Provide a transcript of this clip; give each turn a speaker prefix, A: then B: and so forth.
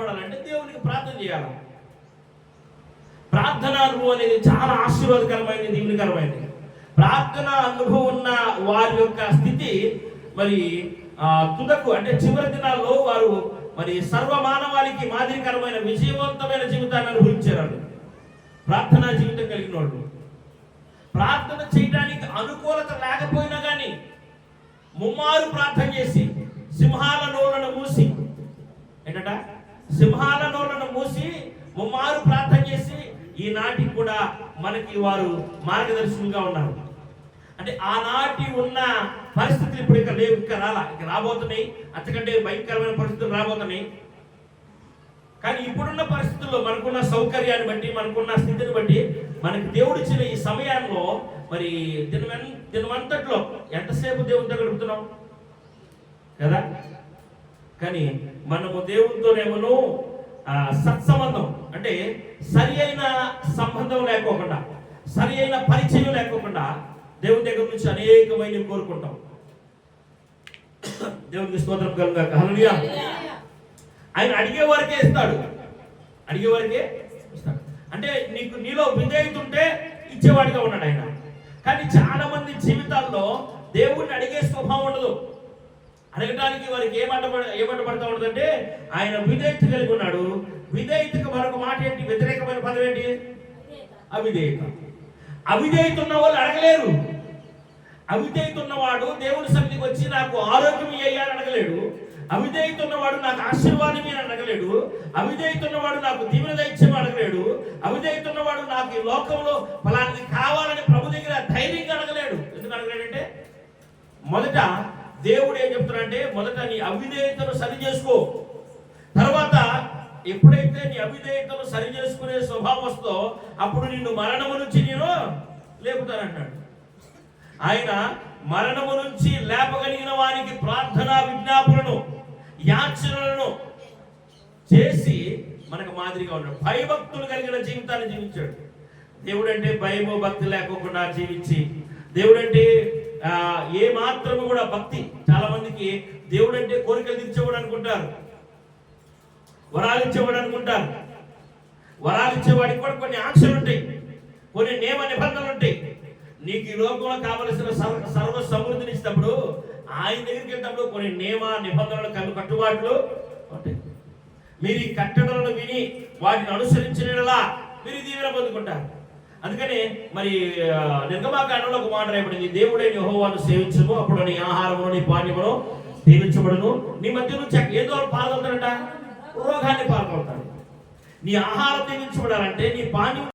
A: లేపబడాలంటే దేవునికి ప్రార్థన చేయాలి. ప్రార్థన అనుభవం అనేది చాలా ఆశీర్వాదకరమైనది దీవునికరమైనది. ప్రార్థన అనుభవం ఉన్న వారి యొక్క స్థితి మరి తుదకు అంటే చివరి దినాల్లో వారు మరి సర్వ మానవాళికి మాదిరికరమైన విజయవంతమైన జీవితాన్ని అనుభవించారు ప్రార్థనా జీవితం కలిగిన వాళ్ళు. ప్రార్థన చేయడానికి అనుకూలత లేకపోయినా కానీ ముమ్మారు ప్రార్థన చేసి సింహాల నోలను మూసి ఏంటట? సింహాల నోళ్ళను మూసి ముమ్మారు ప్రార్థన చేసి ఈనాటికి కూడా మనకి వారు మార్గదర్శనంగా ఉన్నారు. అంటే ఆనాటి ఉన్న పరిస్థితులు ఇప్పుడు ఇక్కడ లేవు ఇంకా రాలా ఇక రాబోతున్నాయి. అంతకంటే భయంకరమైన పరిస్థితులు రాబోతున్నాయి. కానీ ఇప్పుడున్న పరిస్థితుల్లో మనకున్న సౌకర్యాన్ని బట్టి మనకున్న స్థితిని బట్టి మనకి దేవుడిచ్చిన ఈ సమయాల్లో మరి దినమన్ దినమంతట్లో ఎంతసేపు దేవునితో గడుపుతున్నాం? కదా? కానీ మనము దేవునితోనేమో ఆ, సత్సంబంధం అంటే సరి అయిన సంబంధం లేకోకుండా సరి అయిన పరిచయం లేకోకుండా దేవుని దగ్గర నుంచి అనేకమైన కోరుకుంటాం. దేవునికి స్తోత్రం కలుగా హల్లెలూయా. ఆయన అడిగే వరకే ఇస్తాడు. అడిగే వరకే ఇస్తాడు. అంటే నీకు నీలో విధేయత ఉంటే ఇచ్చేవాడిగా ఉన్నాడు ఆయన. కానీ చాలా మంది జీవితాల్లో దేవుణ్ణి అడిగే స్వభావం ఉండదు. అడగడానికి వారికి ఏమంట ఏమంట పడతా ఉంటుందంటే ఆయన విధేయత కలిగి ఉన్నాడు. విధేయతకు మరొక మాట ఏంటి? వ్యతిరేకమైన పదం ఏంటి? అవిధేయత. అవిధేయత ఉన్న వాళ్ళు అడగలేరు. అవిధేయత ఉన్నవాడు దేవుని సన్నిధికి వచ్చి నాకు ఆరోగ్యం ఇయ్యాలని అడగలేడు. అవిధేయత ఉన్నవాడు నాకు ఆశీర్వాదం అని అడగలేడు. అవిధేయత ఉన్నవాడు నాకు దీవెన దైత్యం అడగలేడు. అవిధేయత ఉన్నవాడు నాకు ఈ లోకంలో ఫలానిది కావాలని ప్రభు దగ్గర ధైర్యంగా అడగలేడు. ఎందుకు అడగలేడంటే మొదట దేవుడు ఏం చెప్తున్నాడంటే మొదట నీ అవిధేయతను సరి చేసుకో. తర్వాత ఎప్పుడైతే నీ అవిధేయతను సరి చేసుకునే స్వభావం వస్తుందో అప్పుడు నిన్ను మరణము నుంచి నేను లేపుతానంటాడు. ఆయన మరణము నుంచి లేపగలిగిన వారికి ప్రార్థనా విజ్ఞాపనను యాచనలను చేసి మనకు మాదిరిగా ఉన్నాడు. భయభక్తులు కలిగిన జీవితాన్ని జీవించాడు. దేవుడంటే భయము భక్తి లేకోకుండా జీవించి దేవుడంటే ఏ మాత్రము కూడా భక్తి. చాలా మందికి దేవుడు అంటే కోరికలు తీర్చేవాడు అనుకుంటారు. వరాలు ఇచ్చేవాడు అనుకుంటారు. వరాలు ఇచ్చేవాడికి కూడా కొన్ని ఆంక్షలు ఉంటాయి. కొన్ని నియమ నిబంధనలు ఉంటాయి. నీకు ఈ లోకంలో కావలసిన సర్వ సర్వ సమృద్ధిని ఇచ్చినప్పుడు ఆయన దగ్గరికి వెళ్ళినప్పుడు కొన్ని నియమ నిబంధనలు కను కట్టుబాట్లు ఉంటాయి. మీరు ఈ కట్టడలను విని వాటిని అనుసరించినలా మీరు ఈ దీవెన పొందుకుంటారు. అందుకని మరి నిర్గమాకాండంలో ఒక మాట రాయబడింది దేవుడే యెహోవాను సేవించము అప్పుడు నీ ఆహారమును నీ పానీయమును సేవించబడును. నీ మధ్య నుంచి ఏదో పాల్గొంటారంట రోగాన్ని పాల్గొంటారు నీ ఆహారం దీవించబడాలంటే నీ పానీయం